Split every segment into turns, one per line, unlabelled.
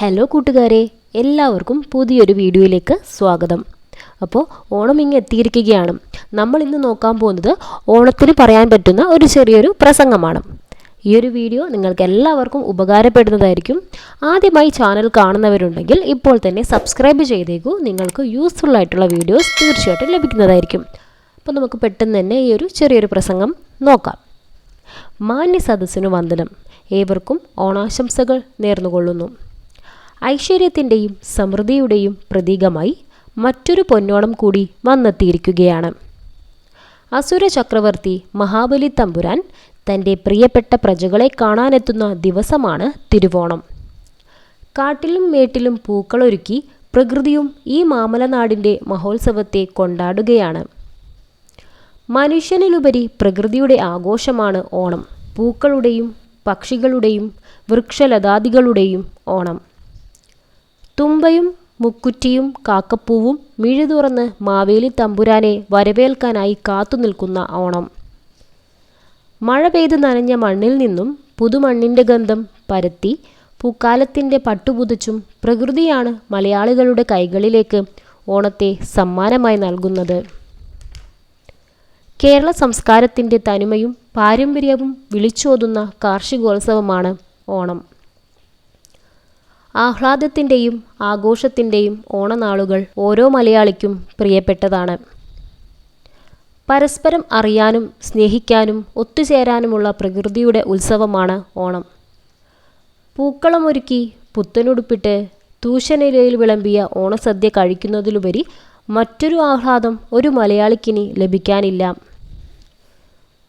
Hello കൂട്ടുകാരെ. എല്ലാവർക്കും പുതിയൊരു വീഡിയോയിലേക്ക് സ്വാഗതം. അപ്പോൾ ഓണം ഇങ്ങ് എത്തിയിരിക്കുകയാണ്. നമ്മൾ ഇന്ന് നോക്കാൻ പോകുന്നത് ഓണത്തിന് പറയാൻ പറ്റുന്ന ഒരു ചെറിയൊരു പ്രസംഗമാണ്. ഈ ഒരു വീഡിയോ നിങ്ങൾക്ക് എല്ലാവർക്കും ഉപകാരപ്പെടുന്നതായിരിക്കും. ആദ്യമായി ചാനൽ കാണുന്നവരുണ്ടെങ്കിൽ ഇപ്പോൾ തന്നെ സബ്സ്ക്രൈബ് ചെയ്തേക്കൂ. നിങ്ങൾക്ക് യൂസ്ഫുൾ ആയിട്ടുള്ള വീഡിയോസ് തീർച്ചയായിട്ടും ലഭിക്കുന്നതായിരിക്കും. അപ്പോൾ നമുക്ക് പെട്ടെന്ന് തന്നെ ഈ ഒരു ചെറിയൊരു പ്രസംഗം നോക്കാം. മാന്യ സദസ്സിനു വന്ദനം. ഏവർക്കും ഓണാശംസകൾ നേർന്നുകൊള്ളുന്നു. ഐശ്വര്യത്തിന്റെയും സമൃദ്ധിയുടെയും പ്രതീകമായി മറ്റൊരു പൊന്നോണം കൂടി വന്നെത്തിയിരിക്കുകയാണ്. അസുര ചക്രവർത്തി മഹാബലി തമ്പുരാൻ തന്റെ പ്രിയപ്പെട്ട പ്രജകളെ കാണാനെത്തുന്ന ദിവസമാണ് തിരുവോണം. കാട്ടിലും മേട്ടിലും പൂക്കളൊരുക്കി പ്രകൃതിയും ഈ മാമലനാടിന്റെ മഹോത്സവത്തെ കൊണ്ടാടുകയാണ്. മനുഷ്യനിലുപരി പ്രകൃതിയുടെ ആഘോഷമാണ് ഓണം. പൂക്കളുടെയും പക്ഷികളുടെയും വൃക്ഷലതാദികളുടെയും ഓണം. തുമ്പയും മുക്കുറ്റിയും കാക്കപ്പൂവും മിഴി തുറന്ന് മാവേലി തമ്പുരാനെ വരവേൽക്കാനായി കാത്തുനിൽക്കുന്ന ഓണം. മഴ പെയ്ത് നനഞ്ഞ മണ്ണിൽ നിന്നും പുതുമണ്ണിന്റെ ഗന്ധം പരത്തി പൂക്കാലത്തിന്റെ പട്ടുപുതച്ചും പ്രകൃതിയാണ് മലയാളികളുടെ കൈകളിലേക്ക് ഓണത്തെ സമ്മാനമായി നൽകുന്നത്. കേരള സംസ്കാരത്തിന്റെ തനിമയും പാരമ്പര്യവും വിളിച്ചോതുന്ന കാർഷികോത്സവമാണ് ഓണം. ആഹ്ലാദത്തിന്റെയും ആഘോഷത്തിന്റെയും ഓണനാളുകൾ ഓരോ മലയാളിക്കും പ്രിയപ്പെട്ടതാണ്. പരസ്പരം അറിയാനും സ്നേഹിക്കാനും ഒത്തുചേരാനുമുള്ള പ്രകൃതിയുടെ ഉത്സവമാണ് ഓണം. പൂക്കളമൊരുക്കി പുത്തനുടുപ്പിട്ട് തൂശനിലയിൽ വിളമ്പിയ ഓണസദ്യ കഴിക്കുന്നതിലുപരി മറ്റൊരു ആഹ്ലാദം ഒരു മലയാളിക്കിനി ലഭിക്കാനില്ല.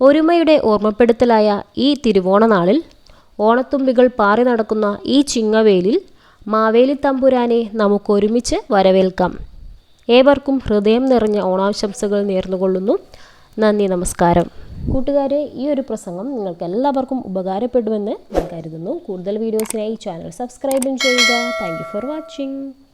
ഒരുമയുടെ ഓർമ്മപ്പെടുത്തലായ ഈ തിരുവോണനാളിൽ ഓണത്തുമ്പികൾ പാറി നടക്കുന്ന ഈ ചിങ്ങവേലിൽ മാവേലി തമ്പുരാനെ നമുക്കൊരുമിച്ച് വരവേൽക്കാം. ഏവർക്കും ഹൃദയം നിറഞ്ഞ ഓണാശംസകൾ നേർന്നുകൊള്ളുന്നു. നന്ദി നമസ്കാരം. കൂട്ടുകാരെ ഈ ഒരു പ്രസംഗം നിങ്ങൾക്ക് എല്ലാവർക്കും ഉപകാരപ്പെടുമെന്ന് ഞാൻ കരുതുന്നു. കൂടുതൽ വീഡിയോസിനായി ചാനൽ സബ്സ്ക്രൈബും ചെയ്യുക. Thank for watching